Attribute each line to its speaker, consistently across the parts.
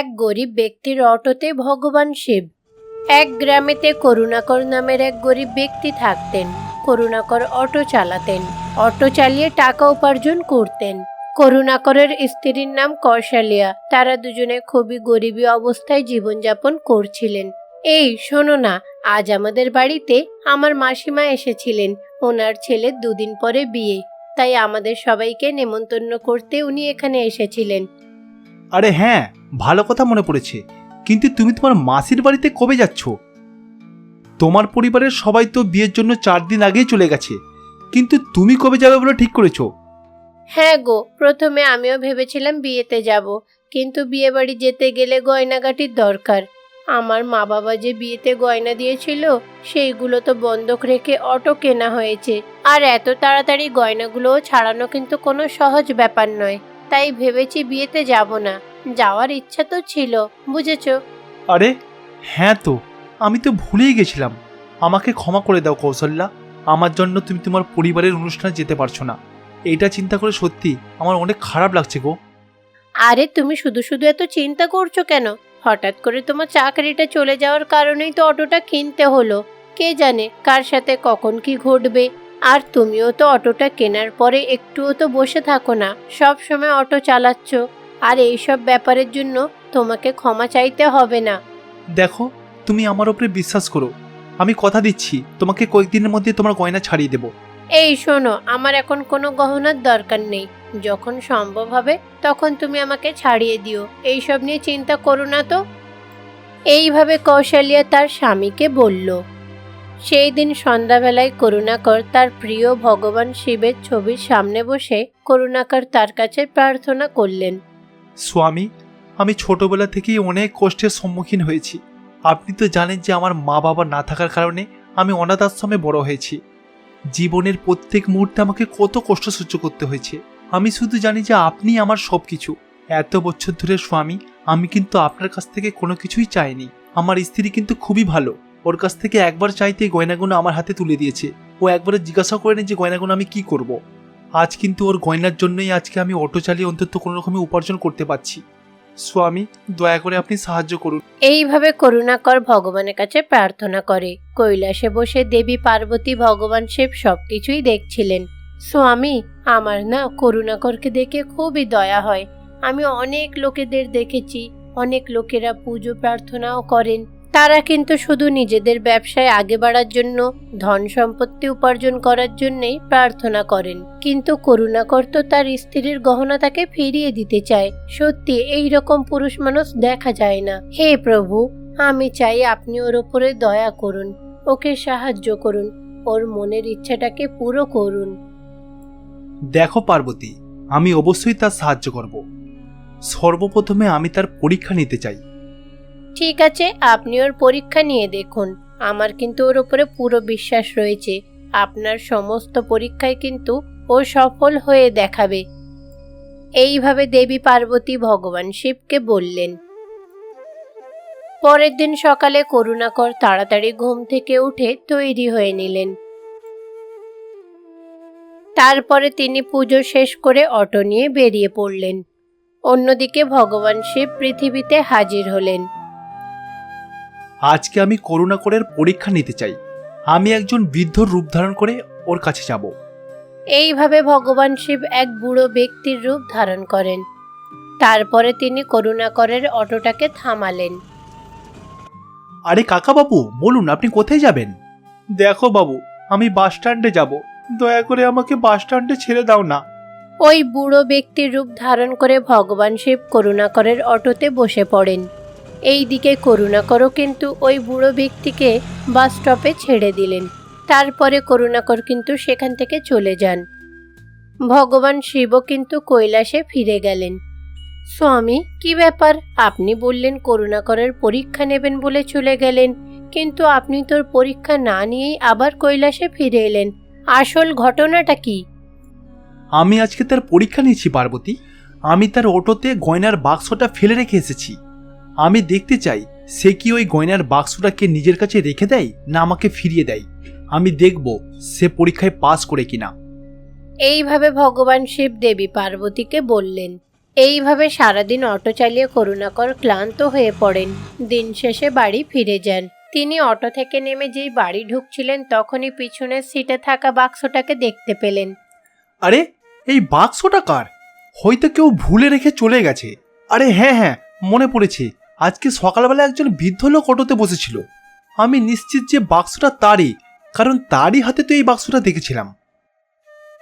Speaker 1: এক গরিব ব্যক্তির অটোতে ভগবান শিব। এক গ্রামেতে করুণাকর নামের এক গরিব ব্যক্তি থাকতেন। করুণাকর অটো চালাতেন। অটো চালিয়ে টাকা উপার্জন করতেন। করুণাকরের স্ত্রীর নাম কৌশালিয়া। তারা দুজনে খুবই গরিবী অবস্থায় জীবনযাপন করছিলেন। এই, শোনো না, আজ আমাদের বাড়িতে আমার মাসিমা এসেছিলেন। ওনার ছেলের দুদিন পরে বিয়ে। তাই আমাদের সবাইকে নেমন্তন্ন করতে উনি এখানে এসেছিলেন।
Speaker 2: আরে হ্যাঁ ভালো কথা মনে পড়েছে। কিন্তু তুমি তোমার মাসির বাড়িতে কবে যাচ্ছ? তোমার পরিবারের সবাই তো বিয়ের জন্য চার দিন আগেই চলে গেছে। কিন্তু তুমি কবে যাবে বলে ঠিক করেছ?
Speaker 1: হ্যাঁ গো, প্রথমে আমিও ভেবেছিলাম বিয়েতে যাব। কিন্তু বিয়ে বাড়ি যেতে গেলে গয়নাগাটির দরকার। আমার মা বাবা যে বিয়েতে গয়না দিয়েছিল, সেইগুলো তো বন্ধক রেখে অটো কেনা হয়েছে। আর এত তাড়াতাড়ি গয়নাগুলোও ছাড়ানো কিন্তু কোনো সহজ ব্যাপার নয়। তাই ভেবেছি বিয়েতে যাব না। যাওয়ার ইচ্ছা তো ছিল বুঝেছ?
Speaker 2: আরে হ্যাঁ তো আমি তো ভুলেই গেছিলাম। আমাকে ক্ষমা করে দাও কৌশল্যা আমার জন্য তুমি তোমার পরিবারের অনুষ্ঠানে যেতে পারছ না। এটা চিন্তা করে সত্যি আমার অনেক খারাপ লাগছে গো।
Speaker 1: আরে তুমি শুধু শুধু এত চিন্তা করছ কেন? হঠাৎ করে তোমার চাকরিটা চলে যাওয়ার কারণেই তো অটোটা কিনতে হলো। কে জানে কার সাথে কখন কি ঘটবে। আর তুমিও তো অটোটা কেনার পরে একটুও তো বসে থাকো না। সব সময় অটো চালাচ্ছ। আর এইসব ব্যাপারের জন্য তোমাকে ক্ষমা চাইতে হবে না।
Speaker 2: দেখো তুমি আমার উপরে বিশ্বাস করো। আমি কথা দিচ্ছি তোমাকে কয়েকদিনের মধ্যে তোমার গয়না ছাড়িয়ে দেবো।
Speaker 1: এই শোনো আমার এখন কোনো গহনার দরকার নেই। যখন সম্ভব হবে তখন তুমি আমাকে ছাড়িয়ে দিও। এইসব নিয়ে চিন্তা করো না তো। এইভাবে কৌশালিয়া তার স্বামীকে বলল। সেই দিন সন্ধ্যাবেলায় করুণাকর তার প্রিয় ভগবান শিবের ছবির সামনে বসে করুণাকর তার কাছে প্রার্থনা করলেন।
Speaker 2: স্বামী, আমি ছোটবেলা থেকেই অনেক কষ্টের সম্মুখীন হয়েছি। আপনি তো জানেন যে আমার মা বাবা না থাকার কারণে আমি অনাথ আশ্রমে বড় হয়েছি। জীবনের প্রত্যেক মুহূর্তে আমাকে কত কষ্ট সহ্য করতে হয়েছে। আমি শুধু জানি যে আপনি আমার সব কিছু এত বছর ধরে স্বামী, আমি কিন্তু আপনার কাছ থেকে কোনো কিছুই চাইনি। আমার স্ত্রী কিন্তু খুবই ভালো। ওর কাছ থেকে একবার চাইতে গয়নাগুলো আমার হাতে তুলে দিয়েছে। ও একবারে জিজ্ঞাসা করেনি যে গয়নাগুলো আমি কি করব। আজ কিন্তু ওর গয়নার জন্যই আজকে আমি অটো চালিয়ে অন্তত কোনো রকমে উপার্জন করতে পারছি। স্বামী, দয়া করে আপনি সাহায্য করুন।
Speaker 1: এইভাবে করুণাকর ভগবানের কাছে প্রার্থনা করে। কৈলাসে বসে দেবী, পার্বতী, ভগবান শিব সবকিছুই দেখছিলেন। স্বামী, আমার না করুণাকরকে দেখে খুবই দয়া হয়। আমি অনেক লোকেদের দেখেছি। অনেক লোকেরা পুজো প্রার্থনাও করেন। তারা কিন্তু শুধু নিজেদের ব্যবসায় আগে বাড়ার জন্য, ধন সম্পত্তি উপার্জন করার জন্যেই প্রার্থনা করেন। কিন্তু করুণাকর তো তার স্ত্রীর গহনা তাকে ফিরিয়ে দিতে চায়। সত্যি, এই রকম পুরুষ মানুষ দেখা যায় না। হে প্রভু, আমি চাই আপনি ওর ওপরে দয়া করুন, ওকে সাহায্য করুন, ওর মনের ইচ্ছাটাকে পুরো করুন।
Speaker 2: দেখো পার্বতী, আমি অবশ্যই তার সাহায্য করব। সর্বপ্রথমে আমি তার পরীক্ষা নিতে চাই।
Speaker 1: ঠিক আছে, আপনি ওর পরীক্ষা নিয়ে দেখুন। আমার কিন্তু ওর উপরে পুরো বিশ্বাস রয়েছে। আপনার সমস্ত পরীক্ষায় কিন্তু ও সফল হয়ে দেখাবে। এইভাবে দেবী পার্বতী ভগবান শিবকে বললেন। পরের দিন সকালে করুণাকর তাড়াতাড়ি ঘুম থেকে উঠে তৈরি হয়ে নিলেন। তারপরে তিনি পুজো শেষ করে অটো নিয়ে বেরিয়ে পড়লেন। অন্যদিকে ভগবান শিব পৃথিবীতে হাজির হলেন।
Speaker 2: আজকে আমি করুণা করুণাকরের পরীক্ষা নিতে চাই। আমি একজন বৃদ্ধ রূপ ধারণ করে ওর কাছে যাব।
Speaker 1: এইভাবে ভগবান শিব এক বুড়ো ব্যক্তির রূপ ধারণ করেন। তারপরে তিনি করুণাকরের অটোটাকে থামালেন।
Speaker 2: আরে কাকা বাবু বলুন আপনি কোথায় যাবেন? দেখো বাবু আমি বাস স্ট্যান্ডে যাব। দয়া করে আমাকে বাস স্ট্যান্ডে ছেড়ে দাও না।
Speaker 1: ওই বুড়ো ব্যক্তির রূপ ধারণ করে ভগবান শিব করুণাকরের অটোতে বসে পড়েন। এই দিকে করুণাকরও কিন্তু ওই বুড়ো ব্যক্তিকে বাস স্টপে ছেড়ে দিলেন। তারপরে করুণাকর কিন্তু সেখান থেকে চলে যান। ভগবান শিব কিন্তু কৈলাসে ফিরে গেলেন। স্বামী, কি ব্যাপার? আপনি বললেন করুণাকরের পরীক্ষা নেবেন বলে চলে গেলেন। কিন্তু আপনি তোর পরীক্ষা না নিয়েই আবার কৈলাসে ফিরে এলেন। আসল ঘটনাটা কি?
Speaker 2: আমি আজকে তার পরীক্ষা নিয়েছি, পার্বতী। আমি তার অটোতে গয়নার বাক্সটা ফেলে রেখে এসেছি। আমি দেখতে চাই সে কি ওই গয়নার বাক্সটাকে নিজের কাছে রেখে দেয় না আমাকে ফিরিয়ে দেয়। আমি দেখব সে পরীক্ষায় পাস করে কিনা।
Speaker 1: এইভাবে ভগবান শিব দেবী পার্বতীকে বললেন। এইভাবে সারাদিন অটো চালিয়ে করুণাকর ক্লান্ত হয়ে পড়েন। দিন শেষে বাড়ি ফিরে যান। তিনি অটো থেকে নেমে যেই বাড়ি ঢুকছিলেন তখনই পিছনের সিটে থাকা বাক্সটাকে দেখতে পেলেন।
Speaker 2: আরে এই বাক্সটা কার? হয়তো কেউ ভুলে রেখে চলে গেছে। আরে হ্যাঁ হ্যাঁ মনে পড়েছে। আজকে সকালবেলা একজন বৃদ্ধ লোক অটোতে বসেছিল। আমি নিশ্চিত যে বাক্সটা তারই কারণ তারই হাতে তো এই বাক্সটা দেখেছিলাম।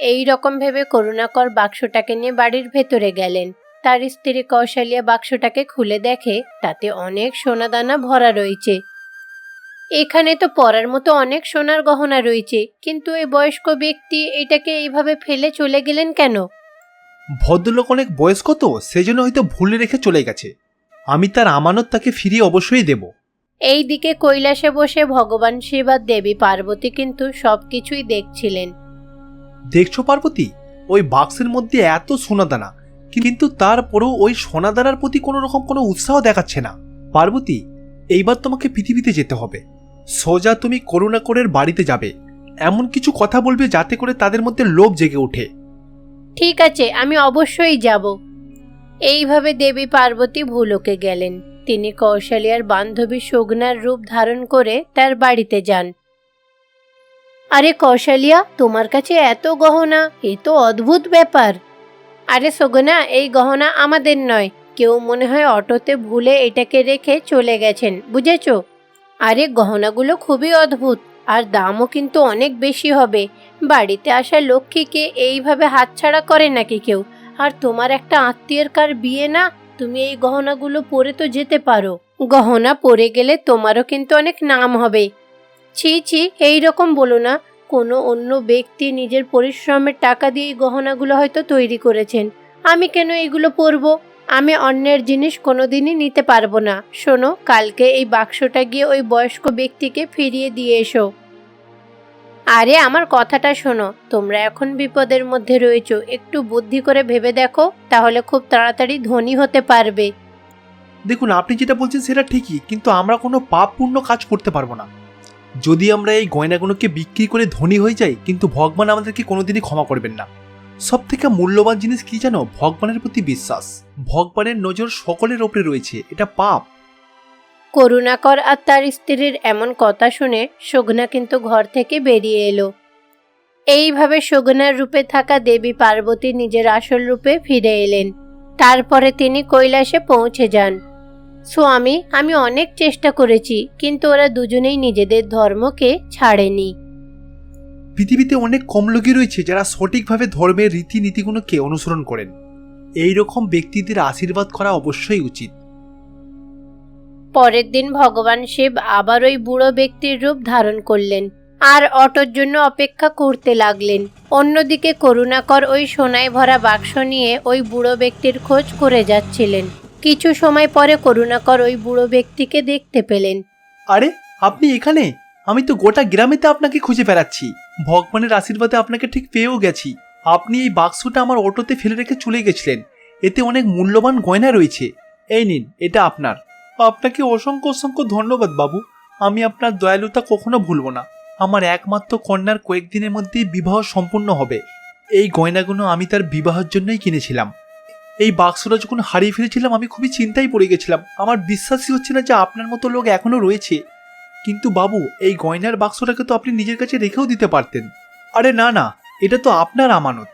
Speaker 1: এই রকম ভেবে করুণাকর বাক্সটাকে নিয়ে বাড়ির ভেতরে গেলেন। তার স্ত্রী কৌশালিয়া বাক্সটাকে খুলে দেখে তাতে অনেক সোনাদানা ভরা রয়েছে। এখানে তো পরার মতো অনেক সোনার গহনা রয়েছে কিন্তু এই বয়স্ক ব্যক্তি এটাকে এইভাবে ফেলে চলে গেলেন কেন?
Speaker 2: ভদ্রলোক অনেক বয়স্ক তো সেজন্য হয়তো ভুলে রেখে চলে গেছে। আমি তার আমানত তাকে ফিরিয়ে অবশ্যই দেব।
Speaker 1: এই দিকে কৈলাসে বসে ভগবান শিব আর দেবী পার্বতী কিন্তু সবকিছুই দেখছিলেন।
Speaker 2: দেখছ পার্বতী? ওই বাক্সের মধ্যে এত সোনাদানা কিন্তু তারপরেও ওই সোনাদানার প্রতি কোনো রকম কোনো উৎসাহ দেখাচ্ছে না। পার্বতী এইবার তোমাকে পৃথিবীতে যেতে হবে। সোজা তুমি করুণাকরের বাড়িতে যাবে। এমন কিছু কথা বলবে যাতে করে তাদের মধ্যে লোভ জেগে ওঠে।
Speaker 1: ঠিক আছে আমি অবশ্যই যাব। এইভাবে দেবী পার্বতী ভুলোকে গেলেন। তিনি কৌশালিয়ার বান্ধবী সুগনার রূপ ধারণ করে তার বাড়িতে যান। আরে কৌশালিয়া, তোমার কাছে এত গহনা, এ তো অদ্ভুত ব্যাপার। আরে সুগনা, এই গহনা আমাদের নয়। কেউ মনে হয় অটোতে ভুলে এটাকে রেখে চলে গেছেন, বুঝেছ? আরে গহনাগুলো খুবই অদ্ভুত, আর দামও কিন্তু অনেক বেশি হবে। বাড়িতে আসা লক্ষ্মীকে এইভাবে হাতছাড়া করে নাকি কেউ? আর তোমার একটা আত্মীয়ের কার বিয়ে না, তুমি এই গহনাগুলো পরে তো যেতে পারো। গহনা পরে গেলে তোমারও কিন্তু অনেক নাম হবে। ছি ছি, এই রকম বলো না। কোনো অন্য ব্যক্তি নিজের পরিশ্রমের টাকা দিয়ে এই গহনাগুলো হয়তো তৈরি করেছেন। আমি কেন এইগুলো পরব? আমি অন্যের জিনিস কোনোদিনই নিতে পারব না। শোনো, কালকে এই বাক্সটা গিয়ে ওই বয়স্ক ব্যক্তিকে ফিরিয়ে দিয়ে এসো। আরে, আমার কথাটা শোনো। তোমরা এখন বিপদের মধ্যে রয়েছো। একটু বুদ্ধি করে ভেবে দেখো, তাহলে খুব তাড়াতাড়ি ধনী হতে পারবে।
Speaker 2: দেখুন, আপনি যেটা বলছেন সেটা ঠিকই, কিন্তু আমরা কোনো পাপপূর্ণ কাজ করতে পারব না। যদি আমরা এই গয়নাগুলোকে বিক্রি করে ধনী হয়ে যাই, কিন্তু ভগবান আমাদেরকে কোনোদিনই ক্ষমা করবেন না। সব থেকে মূল্যবান জিনিস কি জানো? ভগবানের প্রতি বিশ্বাস। ভগবানের নজর সকলের ওপরে রয়েছে। এটা পাপ।
Speaker 1: করুণাকর আর তার স্ত্রীর এমন কথা শুনে সুগনা কিন্তু ঘর থেকে বেরিয়ে এলো। এইভাবে সুগনার রূপে থাকা দেবী পার্বতী নিজের আসল রূপে ফিরে এলেন। তারপরে তিনি কৈলাসে পৌঁছে যান। স্বামী, আমি অনেক চেষ্টা করেছি, কিন্তু ওরা দুজনেই নিজেদের ধর্মকে ছাড়েনি।
Speaker 2: পৃথিবীতে অনেক কম লোকই রয়েছে যারা সঠিকভাবে ধর্মের রীতিনীতিগুলোকে অনুসরণ করেন। এই রকম ব্যক্তিদের আশীর্বাদ করা অবশ্যই উচিত।
Speaker 1: পরের দিন ভগবান শিব আবার ওই বুড়ো ব্যক্তির রূপ ধারণ করলেন আর অটোর জন্য অপেক্ষা করতে লাগলেন। অন্যদিকে করুণাকর ওই সোনায় ভরা বাক্স নিয়ে ওই বুড়ো ব্যক্তির খোঁজ করে যাচ্ছিলেন। কিছু সময় পরে করুণাকর ওই বুড়ো ব্যক্তিকে দেখতে পেলেন।
Speaker 2: আরে, আপনি এখানে? আমি তো গোটা গ্রামেতে আপনাকে খুঁজে বেড়াচ্ছি। ভগবানের আশীর্বাদে আপনাকে ঠিক পেয়েও গেছি। আপনি এই বাক্সটা আমার অটোতে ফেলে রেখে চলে গেছিলেন। এতে অনেক মূল্যবান গয়না রয়েছে। এই নিন, এটা আপনার। আপনাকে অসংখ্য অসংখ্য ধন্যবাদ, বাবু। আমি আপনার দয়ালুতা কখনো ভুলবো না। আমার একমাত্র কন্যার কয়েকদিনের মধ্যেই বিবাহ সম্পূর্ণ হবে। এই গয়নাগুলো আমি তার বিবাহের জন্যই কিনেছিলাম। এই বাক্সটা যখন হারিয়ে ফেলেছিলাম, আমি খুবই চিন্তায় পড়ে গেছিলাম। আমার বিশ্বাসই হচ্ছে না যে আপনার মতো লোক এখনও রয়েছে। কিন্তু বাবু, এই গয়নার বাক্সটাকে তো আপনি নিজের কাছে রেখেও দিতে পারতেন। আরে না না, এটা তো আপনার আমানত।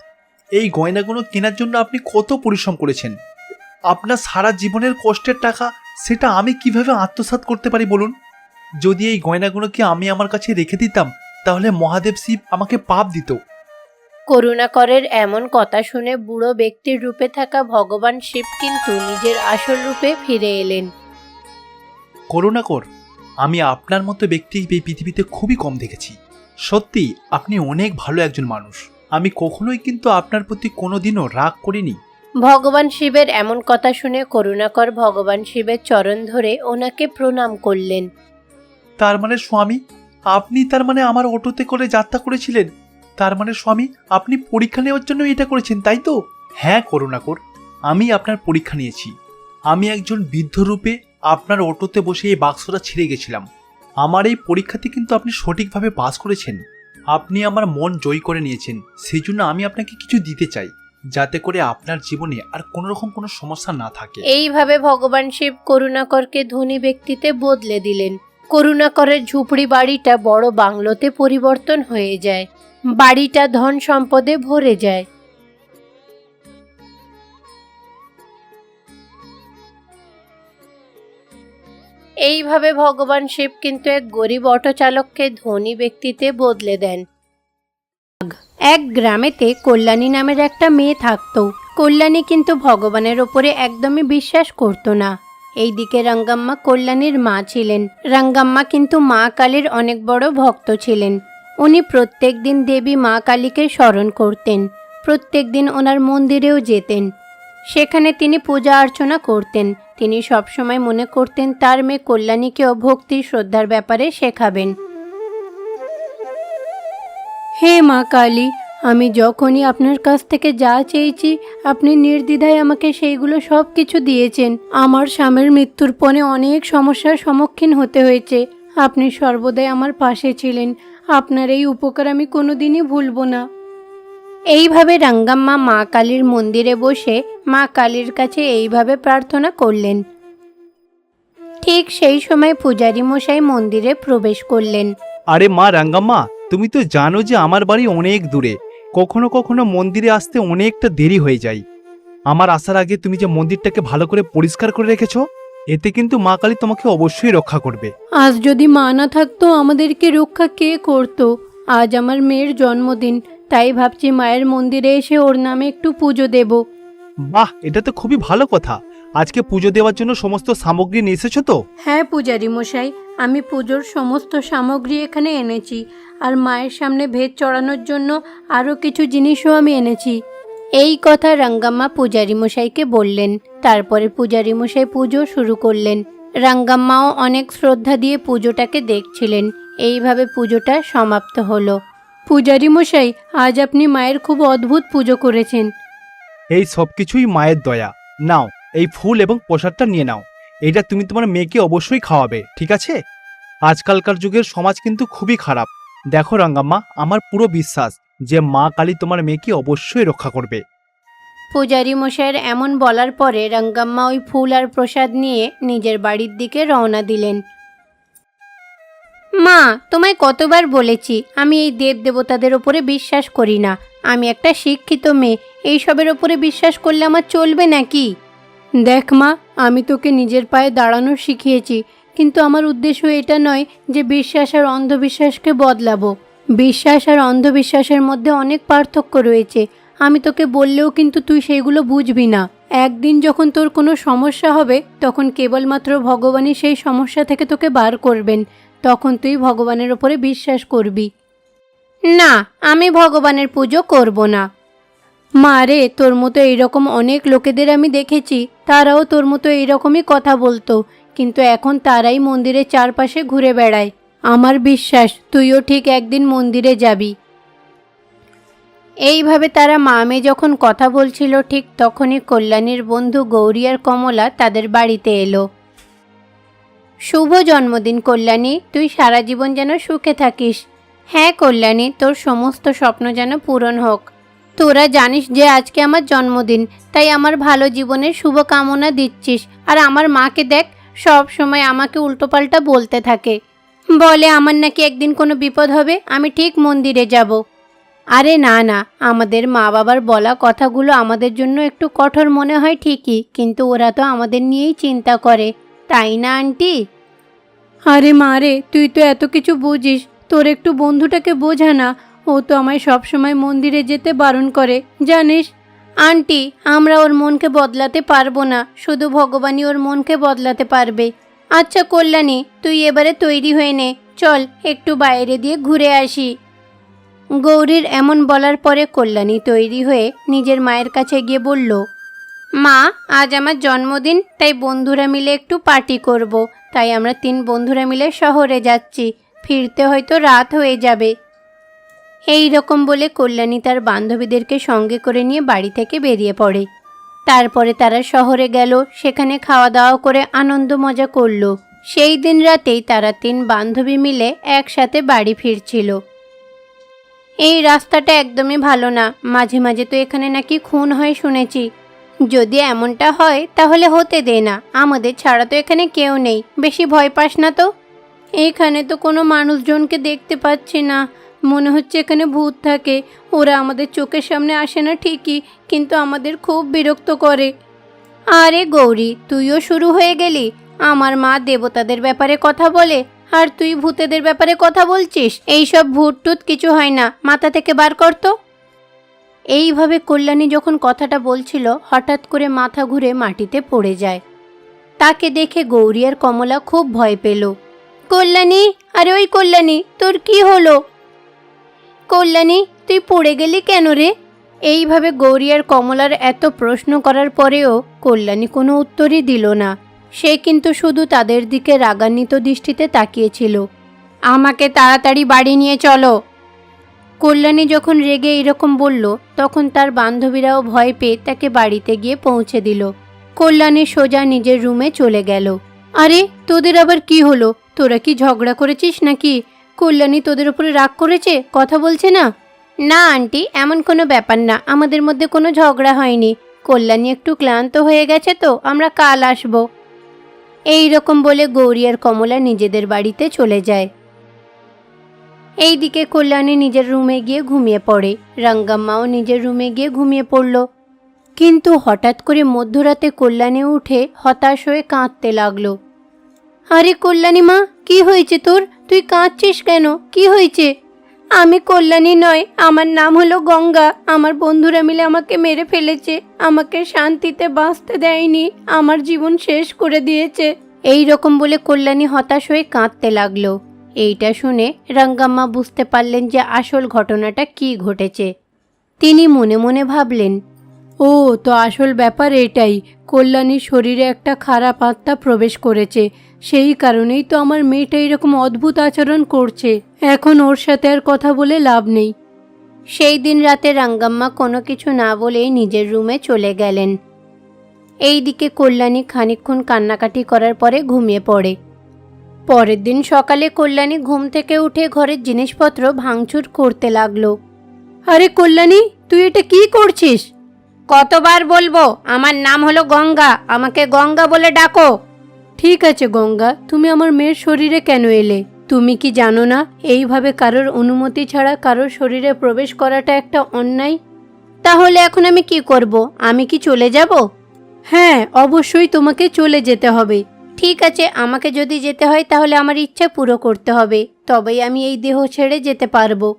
Speaker 2: এই গয়নাগুলো কেনার জন্য আপনি কত পরিশ্রম করেছেন। আপনার সারা জীবনের কষ্টের টাকা সেটা আমি কীভাবে আত্মসাৎ করতে পারি বলুন? যদি এই গয়নাগুলোকে আমি আমার কাছে রেখে দিতাম তাহলে মহাদেব শিব আমাকে পাপ দিত।
Speaker 1: করুণাকরের এমন কথা শুনে বুড়ো ব্যক্তির রূপে থাকা ভগবান শিব কিন্তু নিজের আসল রূপে ফিরে এলেন।
Speaker 2: করুণাকর আমি আপনার মতো ব্যক্তি এই পৃথিবীতে খুবই কম দেখেছি। সত্যি আপনি অনেক ভালো একজন মানুষ। আমি কখনোই কিন্তু আপনার প্রতি কোনোদিনও রাগ করিনি।
Speaker 1: ভগবান শিবের এমন কথা শুনে করুণাকর ভগবান শিবের চরণ ধরে ওনাকে প্রণাম করলেন।
Speaker 2: তার মানে স্বামী আপনি তার মানে আমার অটোতে করে যাত্রা করেছিলেন। তার মানে স্বামী আপনি পরীক্ষা নেওয়ার জন্য এটা করেছেন তাই তো? হ্যাঁ করুণাকর আমি আপনার পরীক্ষা নিয়েছি। আমি একজন বৃদ্ধ রূপে আপনার অটোতে বসে এই বাক্সটা ছিঁড়ে গেছিলাম। আমার এই পরীক্ষাতে কিন্তু আপনি সঠিকভাবে পাস করেছেন। আপনি আমার মন জয় করে নিয়েছেন সেই জন্য আমি আপনাকে কিছু দিতে চাই। যাতে করে আপনার জীবনে আর কোনো রকম কোনো সমস্যা না থাকে।
Speaker 1: এইভাবে ভগবান শিব করুণাকরকে ধনী ব্যক্তিতে বদলে দিলেন। করুণাকরের ঝুপড়ি বাড়িটা বড় বাংলোতে পরিবর্তন হয়ে যায়। বাড়িটা ধন সম্পদে ভরে যায়। এইভাবে ভগবান শিব কিন্তু এক গরিব অটো চালককে ধনী ব্যক্তিতে বদলে দেন। এক গ্রামেতে কল্যাণী নামের একটা মেয়ে থাকতো। কল্যাণী কিন্তু ভগবানের ওপরে একদমই বিশ্বাস করতো না। এইদিকে রঙ্গাম্মা কল্যাণীর মা ছিলেন। রঙ্গাম্মা কিন্তু মা কালীর অনেক বড় ভক্ত ছিলেন। উনি প্রত্যেক দিন দেবী মা কালীকে স্মরণ করতেন। প্রত্যেক দিন ওনার মন্দিরেও যেতেন। সেখানে তিনি পূজা অর্চনা করতেন। তিনি সবসময় মনে করতেন তার মেয়ে কল্যাণীকেও ভক্তি শ্রদ্ধার ব্যাপারে শেখাবেন। হে মা কালী, আমি যখনই আপনার কাছ থেকে যা চেয়েছি, আপনি নির্দ্বিধায় আমাকে সেইগুলো সব কিছু দিয়েছেন। আমার স্বামীর মৃত্যুর পরে অনেক সমস্যার সম্মুখীন হতে হয়েছে। আপনি সর্বদাই আমার পাশে ছিলেন। আপনার এই উপকার আমি কোনোদিনই ভুলব না। এইভাবে রাঙ্গাম্মা মা কালীর মন্দিরে বসে মা কালীর কাছে এইভাবে প্রার্থনা করলেন। ঠিক সেই সময় পূজারী মশাই মন্দিরে প্রবেশ করলেন।
Speaker 3: আরে মা রাঙ্গাম্মা তুমি তো জানো যে আমার বাড়ি অনেক দূরে। কখনো কখনো মন্দিরে আসতে অনেকটা দেরি হয়ে যায়। আমার আসার আগে তুমি যে মন্দিরটাকে ভালো করে পরিষ্কার করে রেখেছো এতে কিন্তু মা কালী তোমাকে অবশ্যই রক্ষা করবে।
Speaker 1: আজ যদি মা না থাকতো আমাদেরকে রক্ষা কে করতো? আজ আমার মেয়ের জন্মদিন তাই ভাবছি মায়ের মন্দিরে এসে ওর নামে একটু পুজো দেব।
Speaker 3: বাহ এটা তো খুবই ভালো কথা। আজকে পুজো দেওয়ার জন্য সমস্ত সামগ্রী নিয়ে এসেছ তো?
Speaker 1: হ্যাঁ পূজারি মশাই আমি পুজোর সমস্ত সামগ্রী এখানে এনেছি আর মায়ের সামনে ভেদ চড়ানোর জন্য আরও কিছু জিনিসও আমি এনেছি। এই কথা রাঙ্গাম্মা পূজারি মশাইকে বললেন। তারপরে পূজারি মশাই পুজো শুরু করলেন। রাঙ্গাম্মাও অনেক শ্রদ্ধা দিয়ে পুজোটাকে দেখছিলেন। এইভাবে পুজোটা সমাপ্ত হলো। পূজারি মশাই আজ আপনি মায়ের খুব অদ্ভুত পুজো করেছেন।
Speaker 3: এই সব কিছুই মায়ের দয়া। নাও এই ফুল এবং প্রসাদটা নিয়ে নাও। এটা তুমি তোমার মেয়েকে অবশ্যই খাওয়াবে, ঠিক আছে? আজকালকার যুগের সমাজ কিন্তু খুবই খারাপ। দেখো রাঙ্গাম্মা, আমার পুরো বিশ্বাস যে মা কালী তোমার মেয়েকে অবশ্যই রক্ষা করবে।
Speaker 1: পূজারি মশাইয়ের এমন বলার পরে রঙ্গাম্মা ওই ফুল আর প্রসাদ নিয়ে নিজের বাড়ির দিকে রওনা দিলেন। মা, তোমায় কতবার বলেছি, আমি এই দেব দেবতাদের ওপরে বিশ্বাস করি না। আমি একটা শিক্ষিত মেয়ে, এইসবের ওপরে বিশ্বাস করলে আমার চলবে নাকি? দেখ মা, আমি তোকে নিজের পায়ে দাঁড়ানো শিখিয়েছি, কিন্তু আমার উদ্দেশ্য এটা নয় যে বিশ্বাস আর অন্ধবিশ্বাসকে বদলাবো। বিশ্বাস আর অন্ধবিশ্বাসের মধ্যে অনেক পার্থক্য রয়েছে। আমি তোকে বললেও কিন্তু তুই সেইগুলো বুঝবি না। একদিন যখন তোর কোনো সমস্যা হবে, তখন কেবলমাত্র ভগবানই সেই সমস্যা থেকে তোকে বার করবেন। তখন তুই ভগবানের ওপরে বিশ্বাস করবি। না, আমি ভগবানের পুজো করব না। মা রে, তোর মতো এইরকম অনেক লোকেদের আমি দেখেছি। তারাও তোর মতো এইরকমই কথা বলতো। কিন্তু এখন তারাই মন্দিরের চারপাশে ঘুরে বেড়ায়। আমার বিশ্বাস, তুইও ঠিক একদিন মন্দিরে যাবি। এইভাবে তারা মামে যখন কথা বলছিল, ঠিক তখনই কল্যাণীর বন্ধু গৌরী আর কমলা তাদের বাড়িতে এলো। শুভ জন্মদিন কল্যাণী, তুই সারা জীবন যেন সুখে থাকিস। হ্যাঁ কল্যাণী, তোর সমস্ত স্বপ্ন যেন পূরণ হোক। তোরা জানিস যে আজকে আমার জন্মদিন, তাই আমার ভালো জীবনের শুভ কামনা দিচ্ছিস। আর আমার মাকে দেখ, সব সময় আমাকে উল্টোপাল্টা বলতে থাকে। বলে আমার নাকি একদিন কোনো বিপদ হবে, আমি ঠিক মন্দিরে যাব। আরে না না, আমাদের মা বাবার বলা কথাগুলো আমাদের জন্য একটু কঠোর মনে হয় ঠিকই, কিন্তু ওরা তো আমাদের নিয়েই চিন্তা করে, তাই না, আন্টি? আরে মা রে, তুই তো এত কিছু বুঝিস, তোর একটু বন্ধুটাকে বোঝা না ও তো আমায় সবসময় মন্দিরে যেতে বারণ করে, জানিস? আন্টি, আমরা ওর মনকে বদলাতে পারব না, শুধু ভগবানই ওর মনকে বদলাতে পারবে। আচ্ছা কল্যাণী, তুই এবারে তৈরি হয়ে নে, চল একটু বাইরে দিয়ে ঘুরে আসি। গৌরীর এমন বলার পরে কল্যাণী তৈরি হয়ে নিজের মায়ের কাছে গিয়ে বলল, মা, আজ আমার জন্মদিন, তাই বন্ধুরা মিলে একটু পার্টি করব। তাই আমরা তিন বন্ধুরা মিলে শহরে যাচ্ছি, ফিরতে হয়তো রাত হয়ে যাবে। এই রকম বলে কল্যাণী তার বান্ধবীদেরকে সঙ্গে করে নিয়ে বাড়ি থেকে বেরিয়ে পড়ে। তারপরে তারা শহরে গেল, সেখানে খাওয়া দাওয়া করে আনন্দ মজা করল। সেই দিন রাতেই তারা তিন বান্ধবী মিলে একসাথে বাড়ি ফিরছিল। এই রাস্তাটা একদমই ভালো না, মাঝে মাঝে তো এখানে নাকি খুন হয় শুনেছি। যদি এমনটা হয়, তাহলে হতে দে না, আমাদের ছাড়া তো এখানে কেউ নেই, বেশি ভয় পাস না তো। এইখানে তো কোনো মানুষজনকে দেখতে পাচ্ছি না। মনে হচ্ছে এখানে ভূত থাকে। ওরা আমাদের চোখের সামনে আসে না ঠিকই, কিন্তু আমাদের খুব বিরক্ত করে। আরে গৌরী, তুইও শুরু হয়ে গেলি? আমার মা দেবতাদের ব্যাপারে কথা বলে, আর তুই ভূতেদের ব্যাপারে কথা বলছিস? এইসব ভূত টুত কিছু হয় না, মাথা থেকে বার করতো এইভাবে কল্যাণী যখন কথাটা বলছিল, হঠাৎ করে মাথা ঘুরে মাটিতে পড়ে যায়। তাকে দেখে গৌরী আর কমলা খুব ভয় পেল। কল্যাণী, আরে ওই কল্যাণী, তোর কি হলো? কল্যাণী, তুই পড়ে গেলি কেন রে? এইভাবে গৌরী আর কমলার এত প্রশ্ন করার পরেও কল্যাণী কোনো উত্তরই দিল না। সে কিন্তু শুধু তাদের দিকে রাগান্বিত দৃষ্টিতে তাকিয়েছিল। আমাকে তাড়াতাড়ি বাড়ি নিয়ে চলো। কল্যাণী যখন রেগে এরকম বলল, তখন তার বান্ধবীরাও ভয় পেয়ে তাকে বাড়িতে গিয়ে পৌঁছে দিল। কল্যাণী সোজা নিজের রুমে চলে গেল। আরে, তোদের আবার কি হলো? তোরা কি ঝগড়া করেছিস নাকি? কল্যাণী তোদের উপরে রাগ করেছে? কথা বলছে না? না, আন্টি, এমন কোনো ব্যাপার না। আমাদের মধ্যে কোনো ঝগড়া হয়নি। কল্যাণী একটু ক্লান্ত হয়ে গেছে তো, আমরা কাল আসব। এই রকম বলে গৌরী আর কমলা নিজেদের বাড়িতে চলে যায়। এইদিকে কল্যাণী নিজের রুমে গিয়ে ঘুমিয়ে পড়ে। রাঙ্গাম্মাও নিজের রুমে গিয়ে ঘুমিয়ে পড়ল। কিন্তু হঠাৎ করে মধ্যরাতে কল্যাণী উঠে হতাশ হয়ে কাঁদতে লাগল। আরে কল্যাণী মা, কি হয়েছে তোর? তুই কাঁদছিস কেন? কি হয়েছে? আমি কল্যাণী নয়, আমার নাম হলো গঙ্গা। আমার বন্ধুরা মিলে আমাকে মেরে ফেলেছে। আমাকে শান্তিতে বাঁচতে দেয়নি। আমার জীবন শেষ করে দিয়েছে। এই রকম বলে কল্যাণী হতাশ হয়ে কাঁদতে লাগল। এইটা শুনে রঙ্গাম্মা বুঝতে পারলেন যে আসল ঘটনাটা কি ঘটেছে। তিনি মনে মনে ভাবলেন, ও, তো আসল ব্যাপার এটাই। কল্যাণীর শরীরে একটা খারাপ আত্মা প্রবেশ করেছে। সেই কারণেই তো আমার মেয়েটা এরকম অদ্ভুত আচরণ করছে। এখন ওর সাথে আর কথা বলে লাভ নেই। সেই দিন রাতে রাঙ্গাম্মা কোনো কিছু না বলেই নিজের রুমে চলে গেলেন। এই দিকে কল্যাণী খানিকক্ষণ কান্নাকাটি করার পরে ঘুমিয়ে পড়ে। পরের দিন সকালে কল্যাণী ঘুম থেকে উঠে ঘরের জিনিসপত্র ভাঙচুর করতে লাগল। আরে কল্যাণী তুই এটা কি করছিস? কতবার বলব আমার নাম হলো গঙ্গা আমাকে গঙ্গা বলে ডাকো। ঠিক আছে, গঙ্গা, তুমি আমার মেয়ের শরীরে কেন এলে? তুমি কি জানো না, এইভাবে কারোর অনুমতি ছাড়া কারোর শরীরে প্রবেশ করাটা একটা অন্যায়? তাহলে এখন আমি কি করব? আমি কি চলে যাব? হ্যাঁ অবশ্যই তোমাকে চলে যেতে হবে। ঠিক আছে, আমাকে যদি যেতে হয় তাহলে আমার ইচ্ছা পুরো করতে হবে। তবেই আমি এই দেহ ছেড়ে যেতে পারব।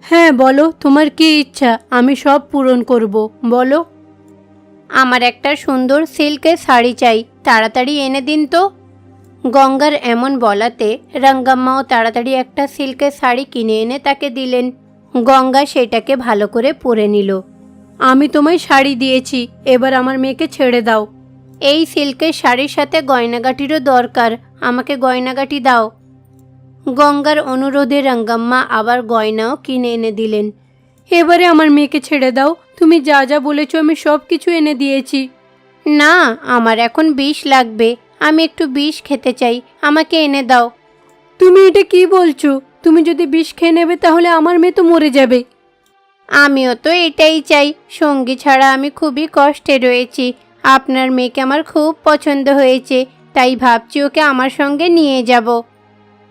Speaker 1: হ্যাঁ বলো, তোমার কি ইচ্ছা? আমি সব পূরণ করব। বলো। আমার একটা সুন্দর সিল্কের শাড়ি চাই, তাড়াতাড়ি এনে দিন তো। গঙ্গার এমন বলাতে রঙ্গাম্মাও তাড়াতাড়ি একটা সিল্কের শাড়ি কিনে এনে তাকে দিলেন। গঙ্গা সেটাকে ভালো করে পরে নিল। আমি তোমায় শাড়ি দিয়েছি, এবার আমার মেয়েকে ছেড়ে দাও। এই সিল্কের শাড়ির সাথে গয়নাগাটিরও দরকার, আমাকে গয়নাগাটি দাও। গঙ্গার অনুরোধে রঙ্গাম্মা আবার গয়নাও কিনে এনে দিলেন। এবারে আমার মেয়েকে ছেড়ে দাও। তুমি যা যা বলেছ আমি সব কিছু এনে দিয়েছি। না আমার এখন বিষ লাগবে। আমি একটু বিষ খেতে চাই। আমাকে এনে দাও। তুমি এটা কি বলছো? তুমি যদি বিষ খেয়ে নেবে তাহলে আমার মেয়ে তো মরে যাবে। আমিও তো এটাই চাই। সঙ্গী ছাড়া আমি খুবই কষ্টে রয়েছি। আপনার মেয়েকে আমার খুব পছন্দ হয়েছে। তাই ভাবছি ওকে আমার সঙ্গে নিয়ে যাব।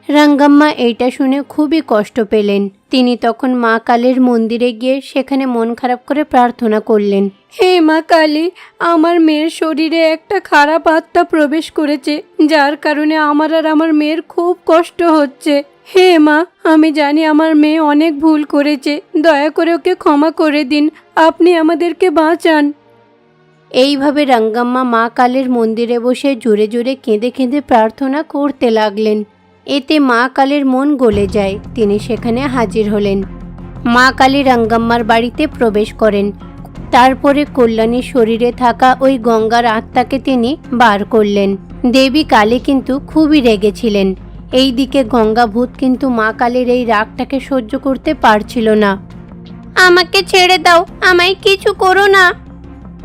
Speaker 1: রাঙ্গাম্মা এইটা শুনে খুবই কষ্ট পেলেন। তিনি তখন মা কালীর মন্দিরে গিয়ে সেখানে মন খারাপ করে প্রার্থনা করলেন। হে মা কালী আমার মেয়ের শরীরে একটা খারাপ আত্মা প্রবেশ করেছে যার কারণে আমার আর আমার মেয়ের খুব কষ্ট হচ্ছে। হে মা আমি জানি আমার মেয়ে অনেক ভুল করেছে দয়া করে ওকে ক্ষমা করে দিন আপনি আমাদেরকে বাঁচান। এইভাবে রাঙ্গাম্মা মা কালের মন্দিরে বসে জোরে জোরে কেঁদে কেঁদে প্রার্থনা করতে লাগলেন। এতে মা কালীর মন গলে যায়। তিনি সেখানে হাজির হলেন। মা কালী রঙ্গাম্মার বাড়িতে প্রবেশ করেন। তারপরে কল্যাণীর শরীরে থাকা ওই গঙ্গার আত্মাকে তিনি বার করলেন। দেবী কালী কিন্তু খুবই রেগেছিলেন এইদিকে গঙ্গা ভূত কিন্তু মা কালীর এই রাগটাকে সহ্য করতে পারছিল না। আমাকে ছেড়ে দাও আমায় কিছু করো না।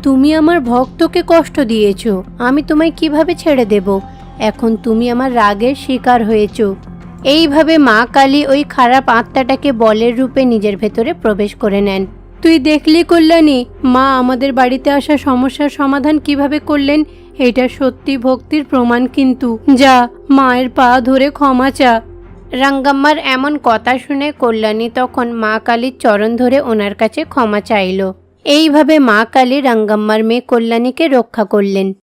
Speaker 1: তুমি আমার ভক্তকে কষ্ট দিয়েছ। আমি তোমায় কীভাবে ছেড়ে দেব? এখন তুমি আমার রাগের শিকার হয়েছো। এইভাবে মা কালী ওই খারাপ আত্মাটাকে বলের রূপে নিজের ভেতরে প্রবেশ করে নেন। তুই দেখলি কল্যাণী, মা আমাদের বাড়িতে আসা সমস্যার সমাধান কীভাবে করলেন এটা সত্যি ভক্তির প্রমাণ কিন্তু। যা, মায়ের পা ধরে ক্ষমা চা। রাঙ্গাম্মার এমন কথা শুনে কল্যাণী তখন মা কালীর চরণ ধরে ওনার কাছে ক্ষমা চাইল। এইভাবে মা কালী রাঙ্গাম্মার মেয়ে কল্যাণীকে রক্ষা করলেন।